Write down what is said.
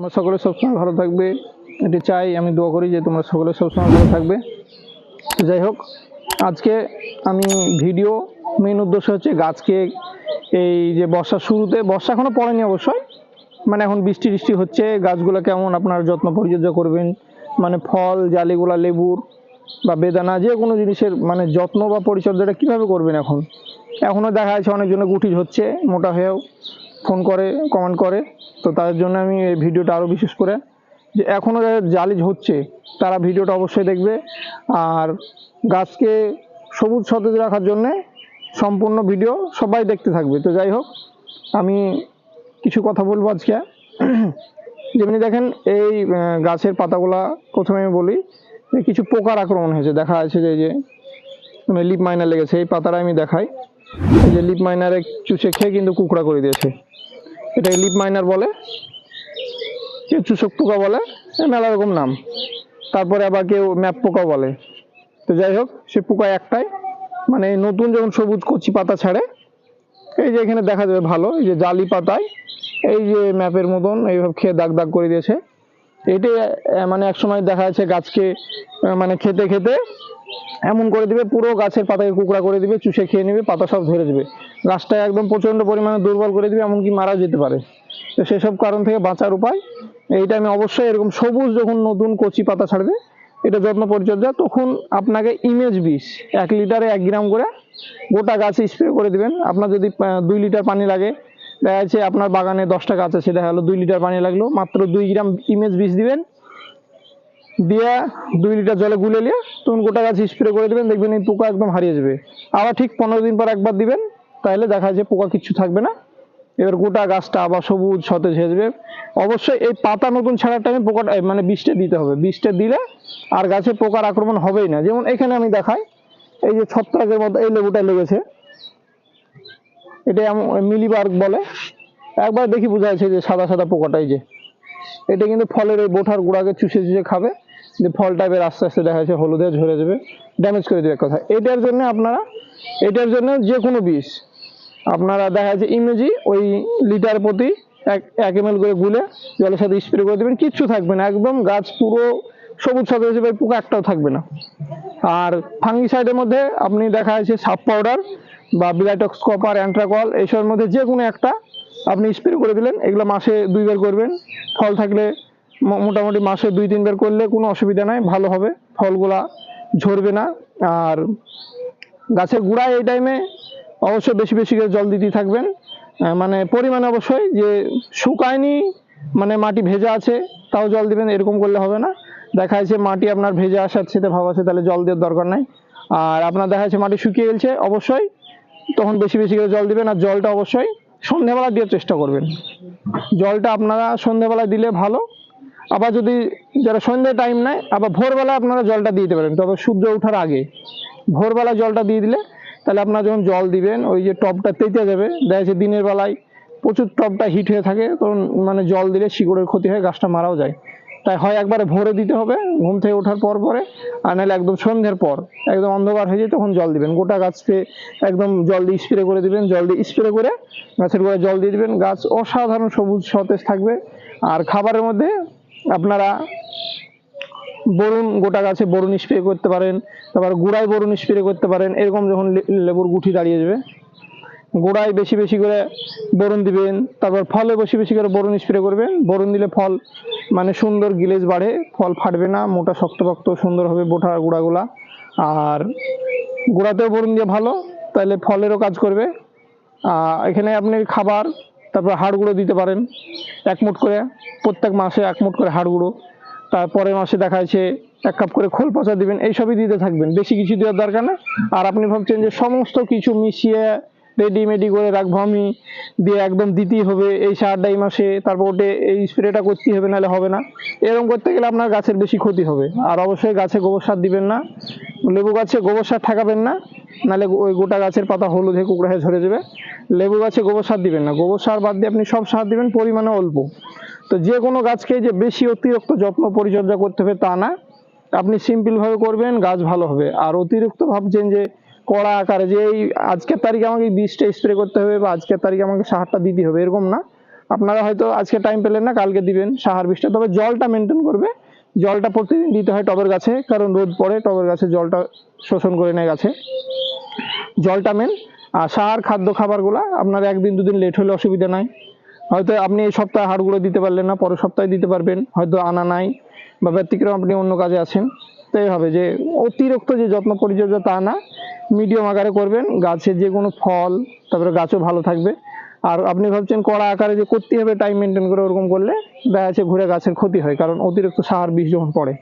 তোমরা সকলে সবসময় ভালো থাকবে। এটি চাই, আমি দোয়া করি যে তোমরা সকলে সবসময় ভালো থাকবে। যাই হোক, আজকে আমি ভিডিও মেন উদ্দেশ্য হচ্ছে গাছকে এই যে বর্ষার শুরুতে, বর্ষা এখনও পড়েনি অবশ্যই মানে এখন বৃষ্টি টিষ্টি হচ্ছে, গাছগুলো কেমন আপনার যত্ন পরিচর্যা করবেন মানে ফল, জালিগুলা, লেবুর বা বেদানা, যে কোনো জিনিসের মানে যত্ন বা পরিচর্যাটা কীভাবে করবেন এখন? এখনও দেখা যাচ্ছে অনেকজনের গুটি হচ্ছে, মোটা হয়েও। ফোন করে কমেন্ট করে। তো তাদের জন্য আমি এই ভিডিওটা আরও বিশেষ করে যে এখনও যাদের জালিজ হচ্ছে, তারা ভিডিওটা অবশ্যই দেখবে। আর গাছকে সবুজ সতেজ রাখার জন্যে সম্পূর্ণ ভিডিও সবাই দেখতে থাকবে। তো যাই হোক, আমি কিছু কথা বলব আজকে। যেমনি দেখেন, এই গাছের পাতাগুলা প্রথমে আমি বলি যে কিছু পোকার আক্রমণ হয়েছে। দেখা যাচ্ছে যে যে মানে লিপ মাইনার লেগেছে। এই পাতাটা আমি দেখাই। এই যে লিপ মাইনারে চুষে খেয়ে কিন্তু কুকড়া করে দিয়েছে। এটাকে লিপ মাইনার বলে কেউ চুষক পোকা বলে মেলা রকম নাম। তারপরে আবার কেউ ম্যাপ পোকা বলে। তো যাই হোক, সে পোকা একটাই। মানে নতুন যখন সবুজ কচি পাতা ছাড়ে, এই যে এখানে দেখা যাবে ভালো, এই যে জালি পাতায়, এই যে ম্যাপের মতন এইভাবে খেয়ে দাগ দাগ করে দিয়েছে। আহ, মানে একসময় দেখা যাচ্ছে গাছকে মানে খেতে খেতে এমন করে দিবে পুরো গাছের পাতাকে কুকড়া করে দিবে চুষে খেয়ে নেবে পাতা সব ধরে দেবে। গাছটা একদম প্রচণ্ড পরিমাণে দুর্বল করে দিবে এমনকি মারা যেতে পারে। তো সেসব কারণ থেকে বাঁচার উপায় এইটা আমি অবশ্যই এরকম সবুজ যখন নতুন কচি পাতা ছাড়বে এটা যত্ন পরিচর্যা তখন আপনাকে ইমেজ বিষ এক লিটারে এক গ্রাম করে গোটা গাছে স্প্রে করে দিবেন। আপনার যদি দুই লিটার পানি লাগে দেখা যাচ্ছে আপনার বাগানে দশটা গাছ আছে দেখা গেলো দুই লিটার পানি লাগল। মাত্র দুই গ্রাম ইমেজ বিষ দিবেন। দিয়ে দুই লিটার জলে গুলে নিয়ে তখন গোটা গাছ স্প্রে করে দিবেন, দেখবেন এই পোকা একদম হারিয়ে যাবে। আবার ঠিক পনেরো দিন পর একবার দিবেন, তাহলে দেখা যায় পোকা কিচ্ছু থাকবে না। এবার গোটা গাছটা আবার সবুজ, সতেজ হয়ে যাবে। অবশ্যই এই পাতা নতুন ছাড়ার টাইমে পোকাটা মানে বীজটা দিতে হবে। বীজটা দিলে আর গাছে পোকার আক্রমণ হবেই না। যেমন এখানে আমি দেখাই, এই যে ছত্রাকের মতো এই লেবুটা লেগেছে। এটা মিলিবার্গ বলে। একবার দেখি বোঝা যাচ্ছে যে সাদা সাদা পোকাটাই যে। এটা কিন্তু ফলের ওই বোঠার গুঁড়াকে চুষে চুষে খাবে। যে ফল টাইপের আস্তে আস্তে দেখা যাচ্ছে হলুদে ঝরে যাবে। ড্যামেজ করে দেবে এক কথা এটার জন্য আপনারা, এটার জন্য যে কোনো বিষ, আপনারা দেখা যাচ্ছে ইমেজি ওই লিটার প্রতি এক এক এম করে গুলে জলের সাথে স্প্রে করে দেবেন। কিচ্ছু থাকবে না। একদম গাছ পুরো সবুজ সতেজ যাবে। পোকা একটাও থাকবে না। আর ফাঙ্গিসাইডের মধ্যে আপনি দেখা যাচ্ছে সাপ পাউডার বা বিলাইটক্স, কপার, অ্যান্ট্রাকল এইসবের মধ্যে যে কোনো একটা আপনি স্প্রে করে দিলেন, এগুলো মাসে দুইবার করবেন। ফল থাকলে মোটামুটি মাসে দুই তিনবার করলে কোনো অসুবিধা নাই, ভালো হবে। ফলগুলা ঝরবে না। আর গাছের গোড়ায় এই টাইমে অবশ্যই বেশি বেশি করে জল দিতে থাকবেন। মানে পরিমাণ অবশ্যই যে শুকায়নি মানে মাটি ভেজা আছে, তাও জল দিবেন, এরকম করলে হবে না। দেখা যাচ্ছে মাটি আপনার ভেজা আসার সাথে ভাব আছে, তাহলে জল দেওয়ার দরকার নাই। আর আপনার দেখা যাচ্ছে মাটি শুকিয়ে গেছে, অবশ্যই তখন বেশি বেশি করে জল দিবেন আর জলটা অবশ্যই সন্ধ্যাবেলা দেওয়ার চেষ্টা করবেন। জলটা আপনারা সন্ধ্যাবেলা দিলে ভালো। আবার যদি যারা সন্ধ্যে টাইম নেয়, আবার ভোরবেলা আপনারা জলটা দিয়ে দিতে পারেন। তবে সূর্য ওঠার আগে ভোরবেলা জলটা দিয়ে দিলে তাহলে আপনারা যখন জল দিবেন, ওই যে টবটা তেতে যাবে। দেখা যাচ্ছে দিনের বেলায় প্রচুর টবটা হিট হয়ে থাকে, তখন মানে জল দিলে শিকড়ের ক্ষতি হয়, গাছটা মারাও যায়। তাই হয় একবারে ভোরে দিতে হবে, ঘুম থেকে ওঠার পর পরে, আর নাহলে একদম সন্ধ্যের পর, একদম অন্ধকার হয়ে যায় তখন জল দিবেন। গোটা গাছকে একদম জল দিয়ে স্প্রে করে দিবেন, জল দিয়ে স্প্রে করে গাছের গোড়ায় জল দিয়ে দিবেন। গাছ অসাধারণ সবুজ সতেজ থাকবে। আর খাবারের মধ্যে আপনারা বরুণ, গোটা গাছে বরুণ স্প্রে করতে পারেন, তারপর গুড়ায় বরুণ স্প্রে করতে পারেন, এরকম যখন লেবুর গুঠি দাঁড়িয়ে যাবে, গোড়ায় বেশি বেশি করে বরুণ দিবেন, তারপর ফলে বেশি বেশি করে বরুণ স্প্রে করবেন। বরুণ দিলে ফল মানে সুন্দর গিলেজ বাড়ে, ফল ফাটবে না, মোটা শক্তপোক্ত, সুন্দর হবে বোঠা গুঁড়াগুলা। আর গোড়াতেও বরুণ দিয়ে ভালো তাহলে ফলেরও কাজ করবে। এখানে আপনি খাবার, তারপর হাড় গুঁড়ো দিতে পারেন, এক মুঠ করে, প্রত্যেক মাসে এক মুঠ করে হাড় গুঁড়ো। তারপরে মাসে দেখা যাচ্ছে এক কাপ করে খোল পচা দিবেন, এইসবই দিতে থাকবেন, বেশি কিছু দেওয়ার দরকার না। আর আপনি ভাবছেন যে সমস্ত কিছু মিশিয়ে রেডিমেডি করে রাখব আমি। দিয়ে একদম দিতেই হবে এই সারটা এই মাসে। তারপর ওটে এই স্প্রেটা করতেই হবে, নাহলে হবে না। এরকম করতে গেলে আপনার গাছের বেশি ক্ষতি হবে। আর অবশ্যই গাছে গোবর সার দিবেন না। লেবু গাছে গোবর সার ঠেকাবেন না। নাহলে ওই গোটা গাছের পাতা হলুদ হয়ে কুকড়া হয়ে ঝরে যাবে। লেবু গাছে গোবর সার দিবেন না। গোবর সার বাদ দিয়ে আপনি সব সার দিবেন, পরিমাণে অল্প। তো যে কোনো গাছকে যে বেশি অতিরিক্ত যত্ন পরিচর্যা করতে হবে তা না। আপনি সিম্পল ভাবে করবেন, গাছ ভালো হবে। আর অতিরিক্ত ভাবছেন যে কড়া আকারে যে এই আজকের তারিখে আমাকে বীজটা স্প্রে করতে হবে বা আজকের তারিখে আমাকে সাহারটা দিতে হবে, এরকম না। আপনারা হয়তো আজকে টাইম পেলেন না, কালকে দিবেন সাহার বিষটা তবে জলটা মেনটেন করবে। জলটা প্রতিদিন দিতে হয় টবের গাছে, কারণ রোদ পড়ে, টবের গাছে জলটা শোষণ করে নেয় গাছে। জলটা মেন আর সার, খাদ্য, খাবারগুলা আপনার একদিন, দুদিন লেট হলে অসুবিধা নাই। হয়তো আপনি এই সপ্তাহে হাড়গুলো দিতে পারলেন না, পরের সপ্তাহে দিতে পারবেন। হয়তো আনা নাই বা ব্যতিক্রম আপনি অন্য কাজে আছেন। তো হবে যে অতিরিক্ত যে যত্ন পরিচর্যা তা না। মিডিয়াম আকারে করবেন। গাছের যে কোনো ফল, তারপরে গাছও ভালো থাকবে। আর আপনি ভাবছেন কড়া আকারে যে করতেই হবে টাইম মেনটেন করে ওরকম করলে, দেখা যাচ্ছে ঘুরে গাছের ক্ষতি হয়, কারণ অতিরিক্ত সার বিষ যখন পড়ে।